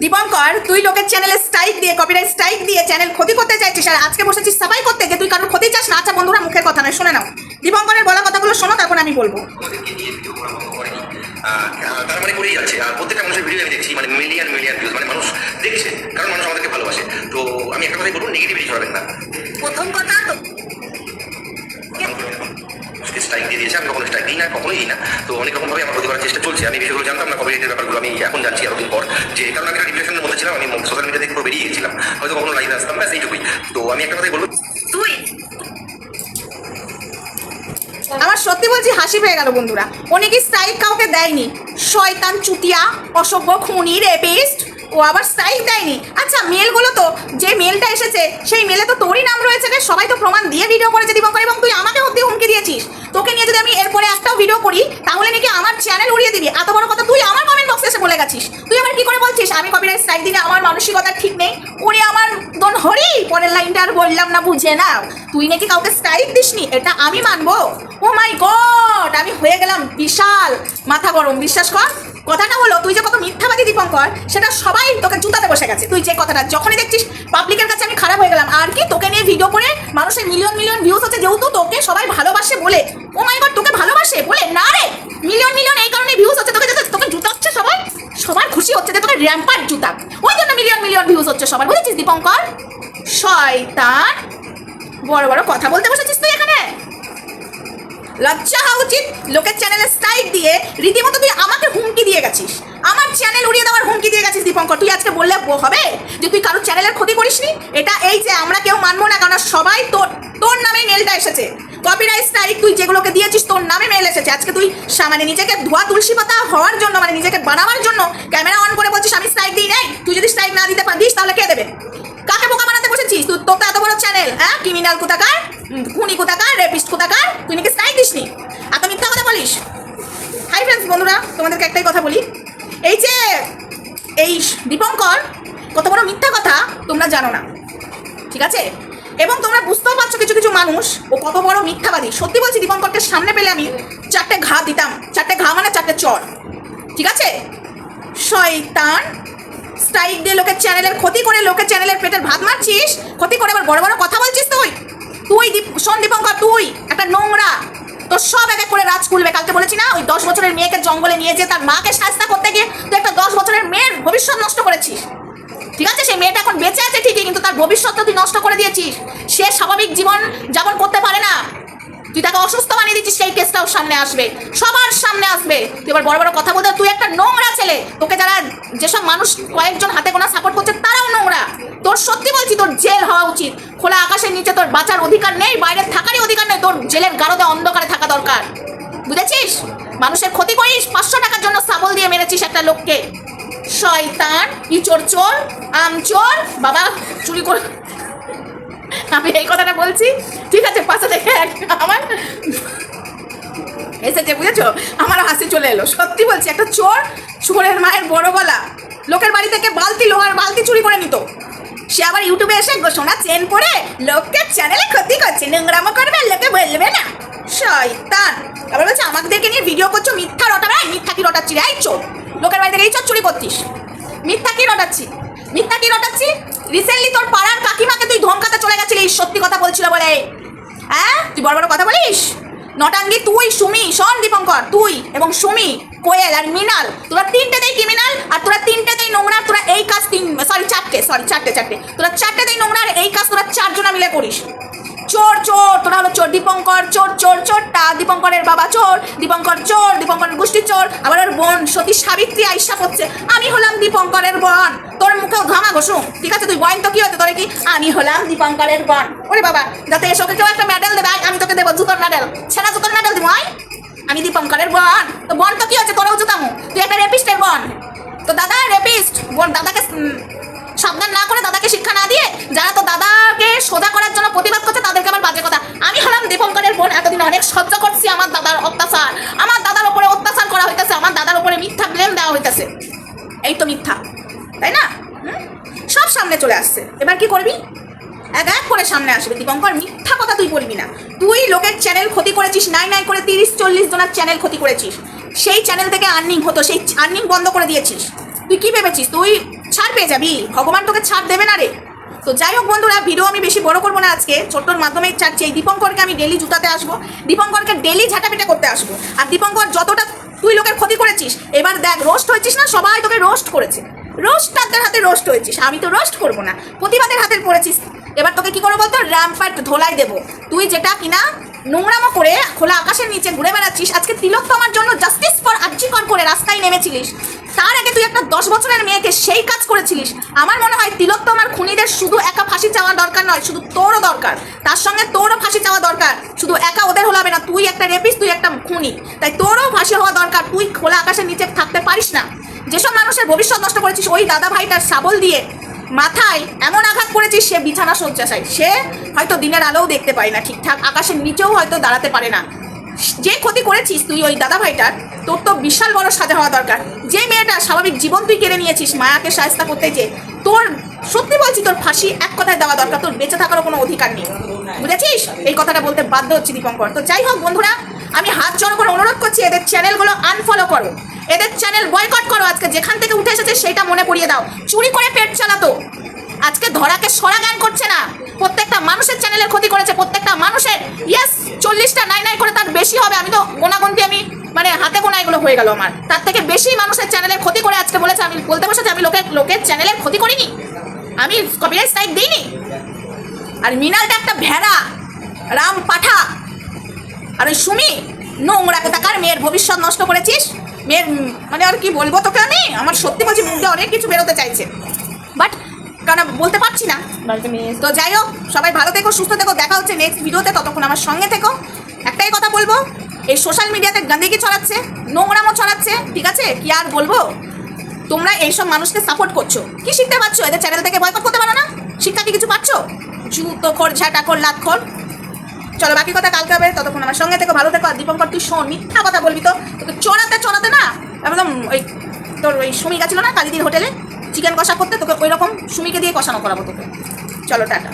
দীপঙ্কর তুই লোকের চ্যানেলে স্ট্রাইক দিয়ে কপিরাইট স্ট্রাইক দিয়ে চ্যানেল ক্ষতি করতে চাইছিস আর আজকে বসেছিস সাফাই করতে যে তুই কারোর ক্ষতি চাস না। আচ্ছা বন্ধুরা মুখের কথা নয় শুনে নাও। দীপঙ্করের বলা কথাগুলো শোনো তারপর আমি বলব। তার মানে করেই যাচ্ছে। আর প্রত্যেকটা মানুষের ভিডিও আমি দেখছি মানে মিলিয়ন মিলিয়ন ভিউজ মানে মানুষ দেখছে কারণ মানুষ আমাদেরকে ভালোবাসে। তো আমি একটা কথাই বলব নেগেটিভিটি ছড়াবেন না। প্রথম কথা তো স্ট্রাইক দিয়ে দিয়েছে আমি কখনো স্ট্রাইক দিই না, কখনোই দিই না। তো অনেক রকমভাবে আমার ক্ষতি করার চেষ্টা চলছে। আমি বিষয়গুলো জানতাম না কপিরাইটের ব্যাপারগুলো আমি এখন জানছি এতদিন পর। যে কারণ আমি ডিপ্রেশনের মধ্যে ছিলাম, আমি সোশ্যাল মিডিয়া থেকে পুরো বেরিয়ে গেছিলাম। হয়তো কখনো লাইভে আসতাম, ব্যাস এইটুকুই। তো আমি একটা কথাই বলব, তুই আমার সত্যি বলছি, হাসি পেয়ে গেল বন্ধুরা। অনেকে স্ট্রাইক কাউকে দেয়নি। শয়তান, চুতিয়া, অসভ্য, খুনি রেপিস্ট ও আবার স্ট্রাইক দেয়নি। আচ্ছা মেলগুলো তো, যে মেলটা এসেছে, সেই মেলে তো তোরই নাম রয়েছে রে। সবাই তো প্রমাণ দিয়ে ভিডিও করেছে দীপঙ্কর এবং তুই আমাকে অব্দি হুমকি দিয়েছিস। তোকে নিয়ে যদি আমি এরপরে একটাও ভিডিও করি, তাহলে নাকি আমার চ্যানেল উড়িয়ে দিবি। এত বড় কথা, তুই আমার কমেন্ট বক্সে এসে বলে গেছিস। তুই আবার কি করে বলছিস? আমি কপিরাইট স্ট্রাইক দিলে আমার মানসিকতা ঠিক নেই। ওরে আমার দন হরি, পরের লাইনটা আর বললাম না, বুঝে না তুই নাকি কাউকে স্ট্রাইক দিসনি, এটা আমি মানবো। ও মাই গড আমি হয়ে গেলাম বিশাল। মাথা গরম, বিশ্বাস কর। কথাটা হলো, তুই যে কত মিথ্যাবাদী দীপঙ্কর, সেটা সবাই তোকে জুতাতে বসে গেছে। তুই যে কথাটা যখনই দেখছিস পাবলিকের কাছে আমি খারাপ হয়ে গেলাম। আর কি, তোকে নিয়ে ভিডিও করে মানুষের মিলিয়ন মিলিয়ন ভিউজ হচ্ছে, যেহেতু তোকে সবাই ভালোবাসে বলে। ও মাই গড তোকে ভালোবাসে বলে? না রে! মিলিয়ন মিলিয়ন এই কারণে ভিউজ হচ্ছে, তোকে তোকে জুতাচ্ছে সবাই, সবার খুশি হচ্ছে যে তোকে র্যাম্পার জুতাক ওই জন্য মিলিয়ন মিলিয়ন ভিউজ হচ্ছে সবার। বুঝেছিস দীপঙ্কর? শয়তান! বড় বড় কথা বলতে বসেছিস। লজ্জা হওয়া উচিত লোকের চ্যানেলে স্ট্রাইক দিয়ে রীতিমতো তুই আমাকে হুমকি দিয়ে গেছিস। আমার চ্যানেল উড়িয়ে দেওয়ার হুমকি দিয়ে গেছিস দীপঙ্কর। তুই আজকে বললে হবে যে তুই কারোর চ্যানেলের ক্ষতি করিসনি? এটা এই যে আমরা কেউ মানবো না, কারণ সবাই তোর তোর নামেই মেলটা এসেছে। কপিরাইট স্ট্রাইক তুই যেগুলোকে দিয়েছিস, তোর নামে মেল এসেছে। আজকে তুই মানে নিজেকে ধোয়া তুলসী পাতা হওয়ার জন্য মানে নিজেকে বানাবার জন্য ক্যামেরা অন করে বলছিস, আমি স্ট্রাইক দিই নাই। তুই যদি স্ট্রাইক না দিতে পারিস তাহলে কে দেবে? কাকে বোকা বানাতে বসেছিস? তুই তোর তো এত বড় চ্যানেল হ্যাঁ? ক্রিমিনাল কোথাকার? খুনি কোথাকার? রেপিস্ট কোথাকার? তুই নাকি স্ট্রাইক দিসনি? এত মিথ্যা কথা বলিস। হাই ফ্রেন্ডস বন্ধুরা, তোমাদেরকে একটাই কথা বলি। এই যে, এই দীপঙ্কর, কত বড় মিথ্যা কথা তোমরা জানো না। ঠিক আছে? এবং তোমরা বুঝতেও পারছ কিছু কিছু মানুষ, ও কত বড় মিথ্যাবাদী। সত্যি বলছি, দীপঙ্করকে সামনে পেলে আমি চারটে ঘা দিতাম। চারটে ঘা মানে চারটে চর। ঠিক আছে? শয়তান স্ট্রাইক দিয়ে লোকের চ্যানেলের ক্ষতি করে লোকের চ্যানেলের পেটের ভাত মারছিস? ক্ষতি করে আবার বড় বড় কথা বলছিস তুই? তুই দীপ, শোন দীপঙ্কর, তুই একটা নোংরা, তোর সব এক করে রাজ খুলবে। কালকে বলেছি না, ওই দশ বছরের মেয়েকে জঙ্গলে নিয়ে যে তার মাকে শাস্তা করতে গিয়ে তুই একটা দশ বছরের মেয়ের ভবিষ্যৎ নষ্ট করেছিস। ঠিক আছে? সেই মেয়েটা এখন বেঁচে আছে ঠিকই, কিন্তু তার ভবিষ্যৎটা তুই নষ্ট করে দিয়েছিস। সে স্বাভাবিক জীবন যাপন করতে পারে না। তুই তাকে অসুস্থ বানিয়ে দিচ্ছিস, সেই কেসটাও সামনে আসবে, সবার সামনে আসবে। তুই এবার বড় বড় কথা বলতে, তুই একটা নোংরা ছেলে, তোকে যারা যেসব মানুষ কয়েকজন হাতে গোনা সাপোর্ট করছে তোর সত্যি বলছি, তোর জেল হওয়া উচিত। খোলা আকাশের নিচে তোর বাঁচার অধিকার নেই বাইরে থাকারই অধিকার নেই, তোর জেলের গারদে অন্ধকারে থাকা দরকার। বুঝেছিস? মানুষের ক্ষতি করিস, পাঁচশো টাকার জন্য সাবল দিয়ে মেরেছিস একটা লোককে। শয়তান ইচোর চোর, আম চোর, বাবা, চুরি করে। আমি এই কথাটা বলছি, ঠিক আছে, পাশে দেখে আমার এসেছে, বুঝেছ? আমারও হাসি চলে এলো। সত্যি বলছি, একটা চোর, চোরের মায়ের বড় গলা। লোকের বাড়ি থেকে বালতি লোহার বালতি চুরি করে নিত। সে আবার ইউটিউবে এসে সোনা চেন করে লোককে চ্যানেলে ক্ষতি করছে, নোংরামো করবে লোকে বলবে না। শয়তান। আবার বলছে, আমাদেরকে নিয়ে ভিডিও করছ, মিথ্যা রটাবে মিথ্যা কি রটাচ্ছি রে? এই চোর। লোকের বাড়ি থেকে এই চোর চুরি করতিস। মিথ্যা কি রটাচ্ছি? মিথ্যা কি রটাচ্ছি? রিসেন্টলি তোর পাড়ার কাকিমাকে তুই ধমকাতে চলে গেছিলি সত্যি কথা বলছিল বলে। হ্যাঁ তুই বড় বড় কথা বলিস? নটাঙ্গি, তুই, সুমি, শোন দীপঙ্কর, তুই এবং সুমি, কোয়েল আর মিনাল তোরা তিনটেতেই ক্রিমিনাল আর তোরা তিনটেতেই নোংরা, তোরা এই কাজ তিন সরি চারটে সরি চারটে চারটে, তোরা চারটেতেই নোংরা আর এই কাজ তোরা চারজনা মিলে করিস। চোর চোর, তোরা হলো চোর দীপঙ্কর, চোর চোর, চোরটা, দীপঙ্করের বাবা চোর, দীপঙ্কর চোর, দীপঙ্করের গোষ্ঠীর চোর, আবার ওর বোন সতী সাবিত্রী আইসা করছে। আমি হলাম দীপঙ্করের বোন, তোর মুখেও ঘামা ঘষুম, ঠিক আছে? তুই বয়ন তো কি হতো তোরে কি? আমি হলাম দীপঙ্করের বোন। ওরে বাবা, যাতে এসে ওকে কেউ একটা মেডেল দেবে আয়, আমি তোকে দেবো জুতোর মেডেল সেনা জুতোর মেডেল দিব আয় আমি দীপঙ্করের বোন। তো বোন তো কি হচ্ছে তোরাও জুতামু তুই একটা রেপিস্টের বোন। তো দাদা রেপিস্ট বোন দাদাকে সাবধান না করে দাদাকে শিক্ষা না দিয়ে যারা তো দাদাকে সোজা করার জন্য প্রতিবাদ করছে, তাদেরকে আবার বাজে কথা। আমি হলাম দীপঙ্করের বোন, এতদিন অনেক সহ্য করছি আমার দাদার অত্যাচার। আমার দাদার উপরে অত্যাচার করা হইতেছে, আমার দাদার উপরে মিথ্যা ব্লেম দেওয়া হইতেছে। এই তো মিথ্যা। তাই না? সব সামনে চলে আসছে। এবার কি করবি? এক এক করে সামনে আসবে দীপঙ্কর মিথ্যা কথা তুই বলবি না। তুই লোকের চ্যানেল ক্ষতি করেছিস নাই নাই করে তিরিশ চল্লিশ জনের চ্যানেল ক্ষতি করেছিস। সেই চ্যানেল থেকে আর্নিং হতো, সেই আর্নিং বন্ধ করে দিয়েছিস। তুই কি ভেবেছিস? তুই ছাড় পেয়ে যাবি? ভগবান তোকে ছাড় দেবে না রে। তো যাই হোক বন্ধুরা ভিডিও আমি বেশি বড় করব না আজকে। ছোট্টর মাধ্যমে চাচ্ছি এই দীপঙ্করকে আমি ডেলি জুতাতে আসব। দীপঙ্করকে ডেলি ঝাঁটাপিটা করতে আসব। আর দীপঙ্কর, যতটা তুই লোকের ক্ষতি করেছিস, এবার দেখ রোস্ট হয়েছিস না? সবাই তোকে রোস্ট করেছে। রোস্টারদের হাতে রোস্ট হয়েছিস। আমি তো রোস্ট করব না। প্রতিবাদের হাতে পড়েছিস এবার তোকে কি করব বলতো? র্যাম্পার্ট ধোলাই দেবো। তুই যেটা কিনা নোংরামো করে খোলা আকাশের নিচে ঘুরে বেড়াচ্ছিস, আজকে তিলক তোমার জন্য জাস্টিস ফর আর্জিকর করে রাস্তায় নেমেছিলিস। তার আগে তুই একটা দশ বছরের মেয়েকে সেই কাজ করেছিলিস। আমার মনে হয় তিলক তোমার খুনিদের শুধু একা ফাঁসি চাওয়া দরকার নয়, শুধু তোরও দরকার। তার সঙ্গে তোরও ফাঁসি চাওয়া দরকার। শুধু একা ওদের হলে হবে না, তুই একটা রেপিস তুই একটা খুনি। তাই তোরও ফাঁসি হওয়া দরকার, তুই খোলা আকাশের নিচে থাকতে পারিস না। যেসব মানুষের ভবিষ্যৎ নষ্ট করেছিস, ওই দাদা ভাইটার শাবল দিয়ে মাথায় এমন আঘাত করেছিস সে বিছানা শয্যাশায়ী সে হয়তো দিনের আলোও দেখতে পায় না ঠিকঠাক, আকাশের নিচেও হয়তো দাঁড়াতে পারে না। যে ক্ষতি করেছিস তুই ওই দাদা ভাইটার তোর তো বিশাল বড় সাজা হওয়া দরকার। যে মেয়েটা স্বাভাবিক জীবন তুই কেড়ে নিয়েছিস, মায়াকে সাহস্তা করতে যে, তোর, সত্যি বলছি তোর ফাঁসি এক কথায় দেওয়া দরকার, তোর বেঁচে থাকারও কোনো অধিকার নেই। বুঝেছিস? এই কথাটা বলতে বাধ্য হচ্ছে দীপঙ্কর। তো যাই হোক বন্ধুরা, আমি হাত জড়ো করে অনুরোধ করছি, এদের চ্যানেলগুলো আনফলো করো। এদের চ্যানেল বয়কট করো আজকে। যেখান থেকে উঠে এসেছে সেটা মনে পড়িয়ে দাও। চুরি করে পেট চালাতো। আজকে ধরাকে সরা জ্ঞান করছে না। প্রত্যেকটা মানুষের চ্যানেলের ক্ষতি করেছে। প্রত্যেকটা মানুষের ইয়েস চল্লিশটা নাই নাই করে তার বেশি হবে। আমি তো গোনাগুনতি, আমি মানে হাতে গোনা এগুলো হয়ে গেল আমার। তার থেকে বেশি মানুষের চ্যানেলের ক্ষতি করে আজকে বলেছে। আমি বলতে বসেছি, আমি লোকের লোকের চ্যানেলের ক্ষতি করিনি। আমি কপিরাইট স্ট্রাইক দিইনি। আর মিনালটা একটা ভেড়া রাম পাঠা আর ওই সুমি নোংরা কোথাকার মেয়ের ভবিষ্যৎ নষ্ট করেছিস? মেয়ের মানে আর কি বলব তোকে আমি? আমার সত্যি বলছি মুখে অনেক কিছু বেরোতে চাইছে। বাট কারণ বলতে পারছি না? তো যাই হোক সবাই ভালো থেকো সুস্থ থেকো দেখা হচ্ছে নেক্সট ভিডিওতে ততক্ষণ আমার সঙ্গে থেকো। একটাই কথা বলব এই সোশ্যাল মিডিয়াতে গান্দিকি ছড়াচ্ছে নোংরামো ছড়াচ্ছে ঠিক আছে? কি আর বলব? তোমরা এইসব মানুষকে সাপোর্ট করছ। কি শিখতে পারছ? এদের চ্যানেল থেকে বয়কট করতে পারো না? শিক্ষা কি কিছু পাচ্ছ? জুতো খোর ঝাঁটা খোর লাত খোর। চলো, বাকি কথা কালকে হবে। ততক্ষণ আমার সঙ্গে থেকে, ভালো থেকো। আর দীপঙ্কর, তুই শোন, মিথ্যা কথা বলবি তো। তোকে চড়াতে চড়াতে না, একদম ওই তোর ওই সুমি গেছিল না, কালিদির হোটেলে চিকেন কষা করতে, তোকে ওই রকম সুমিকে দিয়ে কষানো করাবো তোকে। চলো, টাটা।